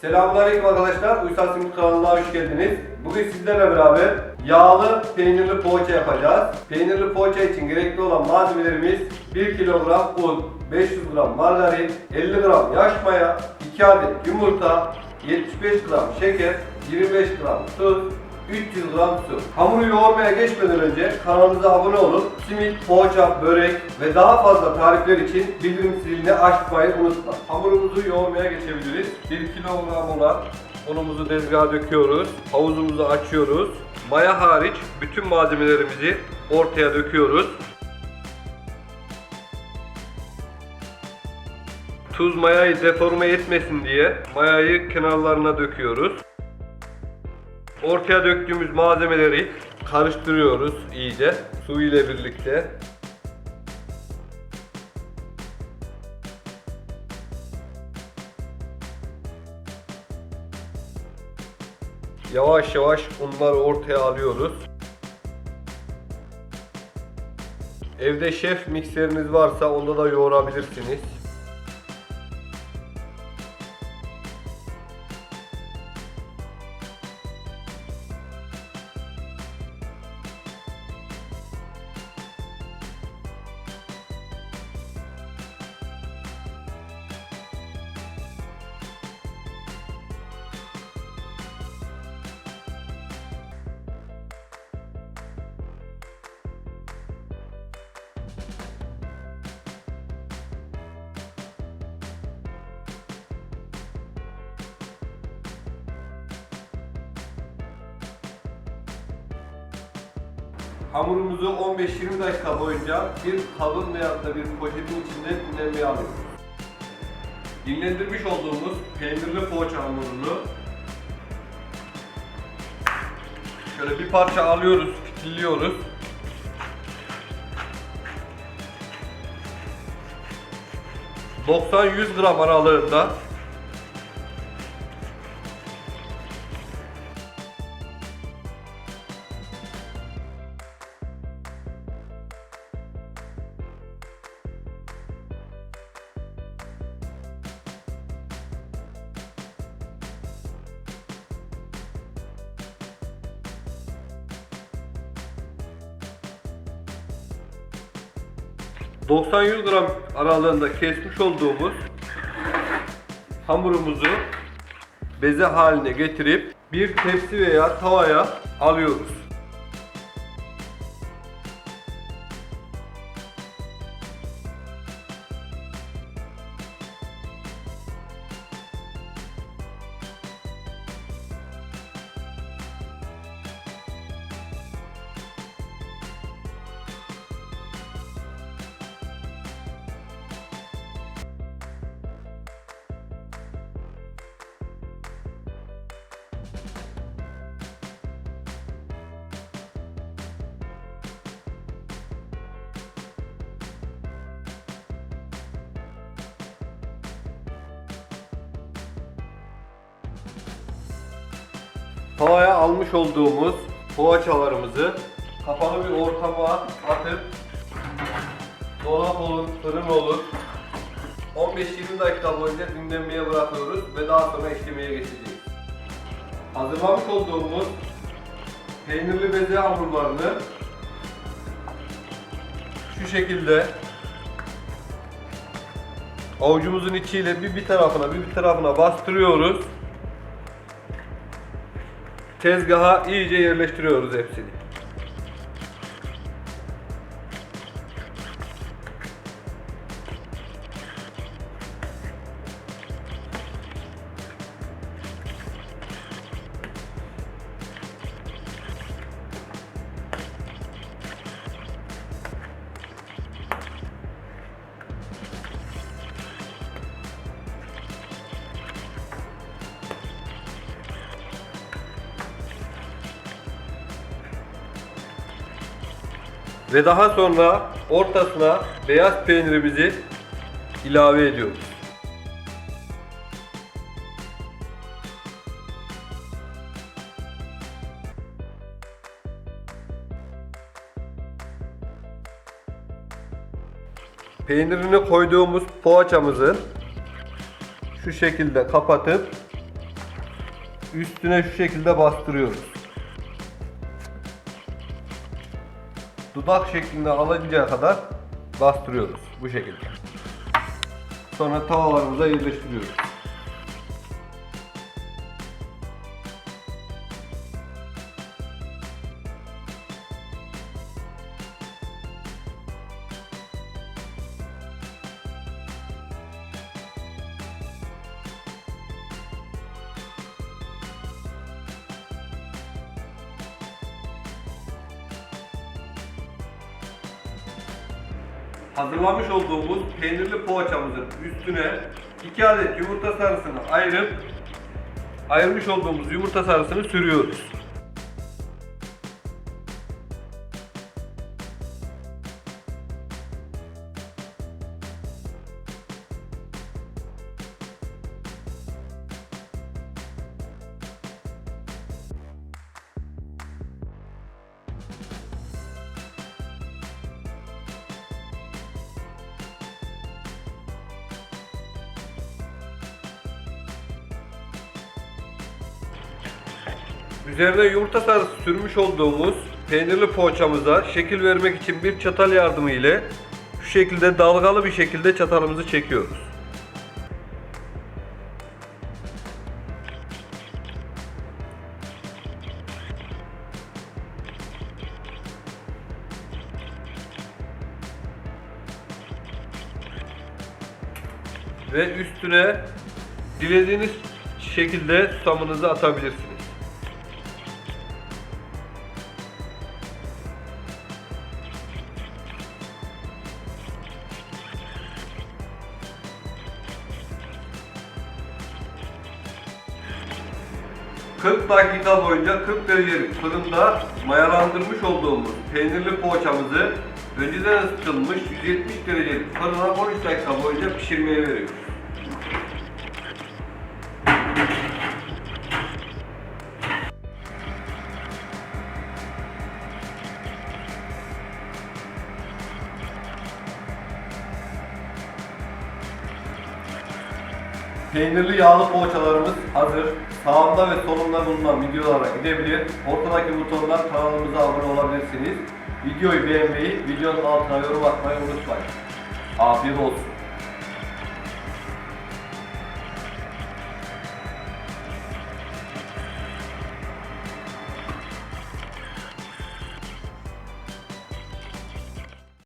Selamünaleyküm arkadaşlar. Uysal Simit kanalına hoş geldiniz. Bugün sizlerle beraber yağlı peynirli poğaça yapacağız. Peynirli poğaça için gerekli olan malzemelerimiz 1 kilogram un, 500 gram margarin, 50 gram yaş maya, 2 adet yumurta, 75 gram şeker, 25 gram tuz, 300 gram su. Hamuru yoğurmaya geçmeden önce kanalımıza abone olup simit, poğaça, börek ve daha fazla tarifler için bildirim zilini açmayı unutma. Hamurumuzu yoğurmaya geçebiliriz. 1 kilogram olan unumuzu tezgaha döküyoruz. Havuzumuzu açıyoruz. Maya hariç bütün malzemelerimizi ortaya döküyoruz. Tuz mayayı deforme etmesin diye mayayı kenarlarına döküyoruz. Ortaya döktüğümüz malzemeleri karıştırıyoruz iyice su ile birlikte. Yavaş yavaş unları ortaya alıyoruz. Evde şef mikseriniz varsa onda da yoğurabilirsiniz. Hamurumuzu 15-20 dakika boyunca bir kabın veya da bir poşetin içinde dinlenmeye alıyoruz. Dinlendirmiş olduğumuz peynirli poğaça hamurunu şöyle bir parça alıyoruz, fitilliyoruz. ...90-100 gram aralığında ...90-100 gram aralığında kesmiş olduğumuz... ...hamurumuzu... ...beze haline getirip... ...bir tepsi veya tavaya alıyoruz. Tavaya almış olduğumuz poğaçalarımızı kapalı bir ortama atıp dolap olur, fırın olur 15-20 dakika boyunca dinlenmeye bırakıyoruz ve daha sonra işlemeye geçeceğiz. Hazırlamış olduğumuz peynirli beze hamurlarını şu şekilde avucumuzun içiyle bir bir tarafına bir bir tarafına bastırıyoruz. Tezgaha iyice yerleştiriyoruz hepsini. Ve daha sonra ortasına beyaz peynirimizi ilave ediyoruz. Peynirini koyduğumuz poğaçamızın şu şekilde kapatıp üstüne şu şekilde bastırıyoruz. Dudak şeklinde alıncaya kadar bastırıyoruz bu şekilde. Sonra tavalarımıza yerleştiriyoruz. Hazırlamış olduğumuz peynirli poğaçamızın üstüne 2 adet yumurta sarısını ayırıp ayırmış olduğumuz yumurta sarısını sürüyoruz. Üzerine yumurta sarısı sürmüş olduğumuz peynirli poğaçamıza şekil vermek için bir çatal yardımı ile şu şekilde dalgalı bir şekilde çatalımızı çekiyoruz. Ve üstüne dilediğiniz şekilde susamınızı atabilirsiniz. ...40 dakika boyunca 40 derecelik fırında mayalandırmış olduğumuz peynirli poğaçamızı önceden ısıtılmış 170 derecelik fırına 13 dakika boyunca pişirmeye veriyoruz. Peynirli yağlı poğaçalarımız hazır. Sağımda ve solumda bulunan videolara gidebilir. Ortadaki butondan kanalımıza abone olabilirsiniz. Videoyu beğenmeyi, videonun altına yorum atmayı unutmayın. Afiyet olsun.